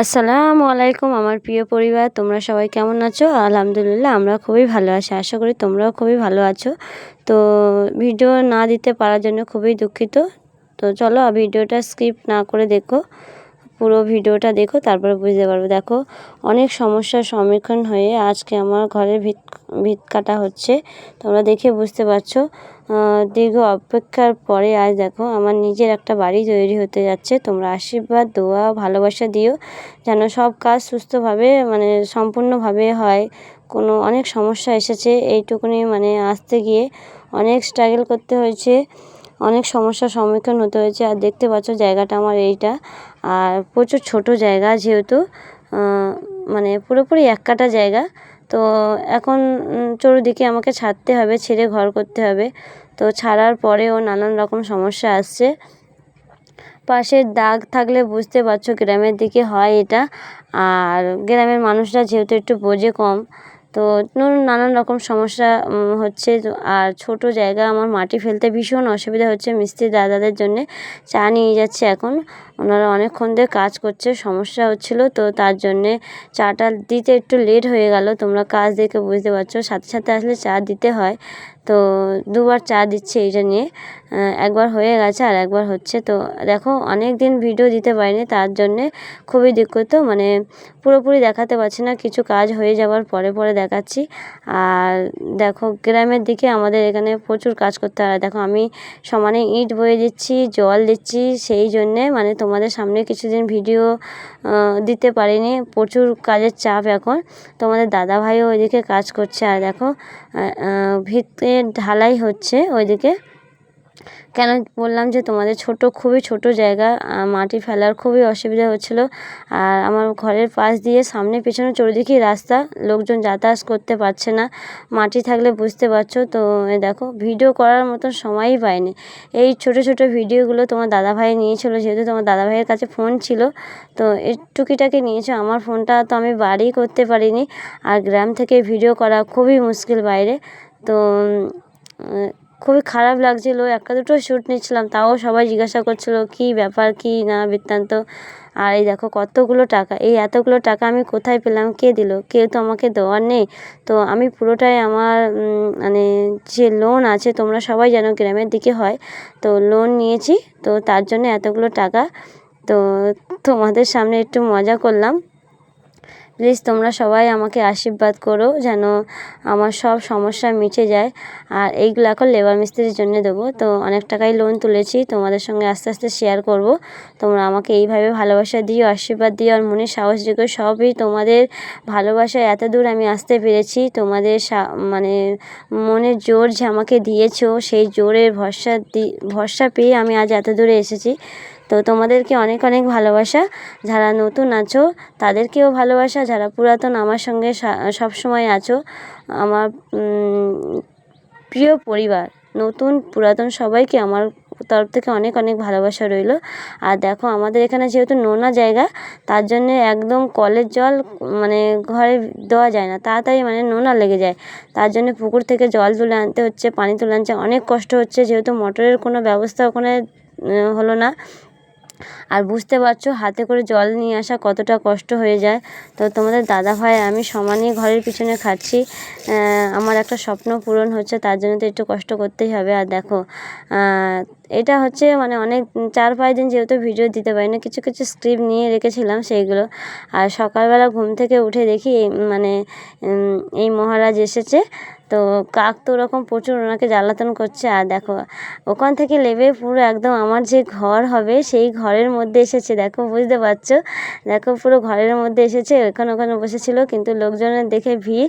আসসালামু আলাইকুম আমার প্রিয় পরিবার, তোমরা সবাই কেমন আছো? আলহামদুলিল্লাহ, আমরা খুবই ভালো আছি। আশা করি তোমরাও খুবই ভালো আছো। তো ভিডিও না দিতে পারার জন্য খুবই দুঃখিত। তো চলো ভিডিওটা স্কিপ না করে দেখো। পুরো ভিডিওটা দেখো, তারপরে বুঝতে পারবে। দেখো, অনেক সমস্যার সম্মুখীন হয়ে আজকে আমার ঘরের ভিত ভিত কাটা হচ্ছে। তোমরা দেখে বুঝতে পারছ। দীর্ঘ অপেক্ষার পরে আজ দেখো আমার নিজের একটা বাড়ি তৈরি হতে যাচ্ছে। তোমরা আশীর্বাদ, দোয়া, ভালোবাসা দিও যেন সব কাজ সুস্থভাবে মানে সম্পূর্ণভাবে হয়। কোনো অনেক সমস্যা এসেছে, এইটুকুনি মানে আসতে গিয়ে অনেক স্ট্রাগল করতে হয়েছে, অনেক সমস্যার সম্মুখীন হতে হয়েছে। আর দেখতে পাচ্ছ জায়গাটা আমার এইটা। আর প্রচুর ছোট জায়গা যেহেতু মানে পুরোপুরি এক কাটা জায়গা। তো এখন চতুর্দিকে আমাকে ছাড়তে হবে, ছেড়ে ঘর করতে হবে। তো ছাড়ার পরেও নানান রকম সমস্যা আসছে। পাশে দাগ থাকলে বুঝতে পারছ, গ্রামের দিকে হয় এটা। আর গ্রামের মানুষরা যেহেতু একটু বোঝে কম তো নানান রকম সমস্যা হচ্ছে আর ছোট জায়গা আমার মাটি ফেলতে ভীষণ অসুবিধা হচ্ছে মিস্ত্রি দাদাদের জন্যে। চা নিয়ে যাচ্ছে এখন, ওনারা অনেকক্ষণ ধরে কাজ করছে, সমস্যা হচ্ছিল, তো তার জন্যে চাটা দিতে একটু লেট হয়ে গেল। তোমরা কাজ দেখে বুঝতে পারছ, সাথে সাথে আসলে চা দিতে হয়। তো দুবার চা দিচ্ছে এইটা নিয়ে। একবার হয়ে গেছে আর একবার হচ্ছে। তো দেখো অনেক দিন ভিডিও দিতে পারিনি, তার জন্যে খুবই দুঃখিত। মানে পুরোপুরি দেখাতে পারছি না, কিছু কাজ হয়ে যাওয়ার পরে পরে দেখাচ্ছি। আর দেখো, গ্রামের দিকে আমাদের এখানে প্রচুর কাজ করতে হয়। দেখো, আমি সমানে ইট বয়ে দিচ্ছি, জল দিচ্ছি, সেই জন্যে মানে তোমাদের সামনে কিছুদিন ভিডিও দিতে পারিনি। প্রচুর কাজের চাপ এখন। তোমাদের দাদাভাইও ওইদিকে কাজ করছে। আর দেখো ভিতে ঢালাই হচ্ছে ওইদিকে। কেন বললাম যে তোমাদের ছোট, খুবই ছোট জায়গা মাটি ফেলার খুবই অসুবিধা হচ্ছিল। আর আমার ঘরের পাশ দিয়ে সামনে পেছনে চারিদিকেই রাস্তা, লোকজন যাতায়াত করতে পারছে না। মাটি থাকলে বুঝতে পারছ, তো দেখো ভিডিও করার মতন সময়ই পাইনি। এই ছোট ছোট ভিডিওগুলো তোমার দাদাভাই নিয়েছিল, যেহেতু তোমার দাদাভাইয়ের কাছে ফোন ছিল, তো এই টুকিটাকে নিয়েছো। আমার ফোনটা তো আমি বাড়ি করতে পারিনি। আর গ্রাম থেকে ভিডিও করা খুবই মুশকিল বাইরে। তো খুবই খারাপ লাগছিল। একটা দুটো শ্যুট নিচ্ছিলাম, তাও সবাই জিজ্ঞাসা করছিল, কী ব্যাপার, কী না, বৃত্তান্ত? আর এই দেখো কতগুলো টাকা, এই এতগুলো টাকা আমি কোথায় পেলাম, কে দিল? কেউ তো আমাকে দেওয়ার নেই। তো আমি পুরোটাই আমার মানে যে লোন আছে, তোমরা সবাই জানো গ্রামের দিকে হয়, তো লোন নিয়েছি। তো তার জন্য এতগুলো টাকা, তো তোমাদের সামনে একটু মজা করলাম। প্লিজ তোমরা সবাই আমাকে আশীর্বাদ করো যেন আমার সব সমস্যা মিটে যায়। আর এইগুলো এখন লেবার মিস্ত্রির জন্য দেবো। তো অনেক টাকাই লোন তুলেছি, তোমাদের সঙ্গে আস্তে আস্তে শেয়ার করব। তোমরা আমাকে এইভাবে ভালোবাসা দিও, আশীর্বাদ দিও, আর মনে সাহস দিও সবই তোমাদের ভালোবাসায় এত দূর আমি আসতে পেরেছি। তোমাদের মানে মনের জোর যে আমাকে দিয়েছ, সেই জোরের ভরসা দি, ভরসা পেয়ে আমি আজ এত দূরে এসেছি। তো তোমাদেরকে অনেক অনেক ভালোবাসা। যারা নতুন আছো, তাদেরকেও ভালোবাসা। যারা পুরাতন, আমার সঙ্গে সব সময় আছো। আমার প্রিয় পরিবার, নতুন, পুরাতন সবাইকে আমার তরফ থেকে অনেক অনেক ভালোবাসা রইল। আর দেখো, আমাদের এখানে যেহেতু নোনা জায়গা, তার জন্যে একদম কলের জল মানে ঘরে দেওয়া যায় না। তাড়াতাড়ি মানে নোনা লেগে যায়। তার জন্য পুকুর থেকে জল তুলে আনতে হচ্ছে, পানি তুলে আনছে অনেক কষ্ট হচ্ছে। যেহেতু মোটরের কোনো ব্যবস্থা ওখানে হলো না। আর বুঝতে পারছ, হাতে করে জল নিয়ে আসা কতটা কষ্ট হয়ে যায়। তো তোমাদের দাদা ভাই আমি সমানই ঘরের পিছনে খাচ্ছি আমার একটা স্বপ্ন পূরণ হচ্ছে, তার জন্য তো একটু কষ্ট করতেই হবে। আর দেখো এটা হচ্ছে মানে অনেক, চার পাঁচ দিন যেহেতু ভিডিও দিতে পারি না কিছু কিছু স্ক্রিপ্ট নিয়ে রেখেছিলাম সেইগুলো। আর সকালবেলা ঘুম থেকে উঠে দেখি মানে এই মহারাজ এসেছে। তো কাক তো ওরকম প্রচুর ওনাকে জ্বালাতন করছে। আর দেখো, ওখান থেকে লেবে পুরো একদম আমার যে ঘর হবে, সেই ঘরের মধ্যে এসেছে। দেখো, বুঝতে পারছ? দেখো, পুরো ঘরের মধ্যে এসেছে। ওখানে ওখানে বসেছিল, কিন্তু লোকজনের দেখে ভিড়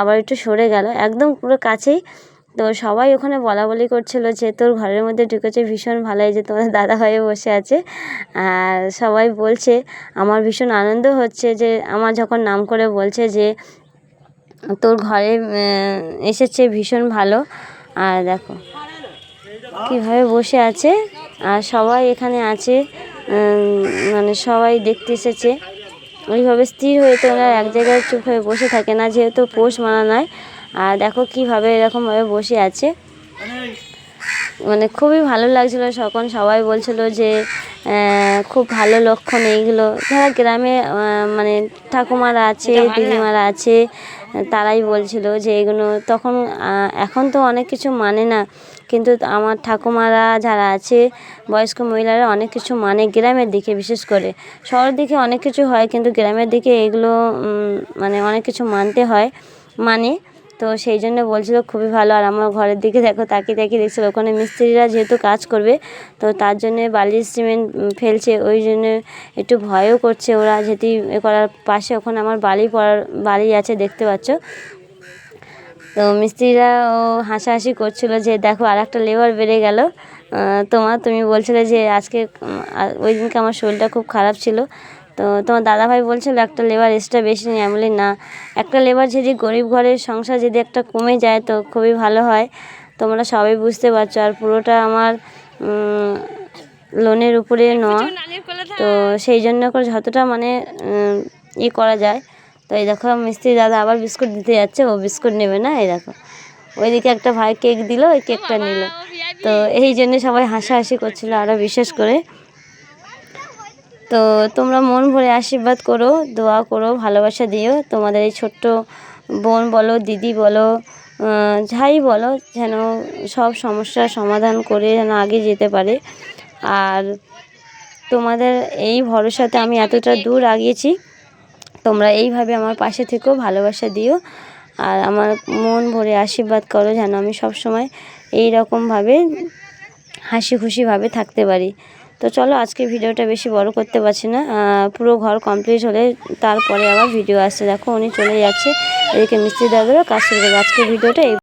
আবার একটু সরে গেল। একদম পুরো কাছেই। তো সবাই ওখানে বলা বলি করছিল যে, তোর ঘরের মধ্যে ঢুকেছে ভীষণ ভালো যে তোমার দাদা হয়ে বসে আছে। আর সবাই বলছে, আমার ভীষণ আনন্দ হচ্ছে যে, আমার যখন নাম করে বলছে যে তোর ঘরে এসেছে ভীষণ ভালো। আর দেখো কীভাবে বসে আছে। আর সবাই এখানে আছে মানে সবাই দেখতে এসেছে। ওইভাবে স্থির হয়ে তো ওরা এক জায়গায় চুপ হয়ে বসে থাকে না যেহেতু পোষ মানা নয় আর দেখো কীভাবে এরকমভাবে বসে আছে। মানে খুবই ভালো লাগছিল তখন সবাই বলছিল যে খুব ভালো লক্ষণ এইগুলো। যারা গ্রামে মানে ঠাকুমারা আছে দিদিমারা আছে তারাই বলছিল যে এগুলো তখন এখন তো অনেক কিছু মানে না, কিন্তু আমার ঠাকুমারা যারা আছে, বয়স্ক মহিলারা অনেক কিছু মানে গ্রামের দিকে, বিশেষ করে শহরের দিকে অনেক কিছু হয়, কিন্তু গ্রামের দিকে এগুলো মানে অনেক কিছু মানতে হয় মানে তো সেই জন্য বলছিল খুবই ভালো। আর আমার ঘরের দিকে দেখো, তাকিয়ে তাকিয়ে দেখছিল ওখানে মিস্ত্রিরা যেহেতু কাজ করবে, তো তার জন্যে বালির সিমেন্ট ফেলছে। ওই জন্য একটু ভয়ও করছে ওরা, যেহেতু এ করার পাশে ওখানে আমার বালি পড়ার, বালি আছে দেখতে পাচ্ছ। তো মিস্ত্রিরা ও হাসাহাসি করছিল যে, দেখো আর একটা লেবার বেড়ে গেল। তোমার, তুমি বলছিলে যে, আজকে ওই দিনকে আমার শরীরটা খুব খারাপ ছিল। তো তোমার দাদাভাই বলছিল একটা লেবার এক্সট্রা বেশি নেই। আমি বলি না একটা লেবার যদি গরিব ঘরের সংসার যদি একটা কমে যায় তো খুবই ভালো হয়। তোমরা সবাই বুঝতে পারছ। আর পুরোটা আমার লোনের উপরে নেওয়া। তো সেই জন্য করে যতটা মানে ই করা যায়। তো এই দেখো মিস্ত্রি দাদা আবার বিস্কুট দিতে যাচ্ছে। ও বিস্কুট নেবে না এই দেখো। ওইদিকে একটা ভাই কেক দিল ওই কেকটা নিল। তো এই জন্য সবাই হাসাহাসি করছিল আরও বিশেষ করে। তো তোমরা মন ভরে আশীর্বাদ করো, দোয়া করো, ভালোবাসা দিও। তোমাদের এই ছোট্ট বোন বলো, দিদি বলো যাই বলো, যেন সব সমস্যার সমাধান করে যেন আগে যেতে পারে। আর তোমাদের এই ভরসাতে আমি এতটা দূর আগিয়েছি, তোমরা এইভাবে আমার পাশে থেকেও ভালোবাসা দিও। আর আমার মন ভরে আশীর্বাদ করো, যেন আমি সব সময় এই রকমভাবে হাসি খুশিভাবে থাকতে পারি। তো চলো আজকে ভিডিওটা বেশি বড় করতে পারছি না পুরো ঘর কমপ্লিট হলে তারপরে আবার ভিডিও আসছে। দেখো, উনি চলে যাচ্ছে, এদিকে মিস্ত্রি দাদারও কাজ শুরু করবে আজকে ভিডিওটা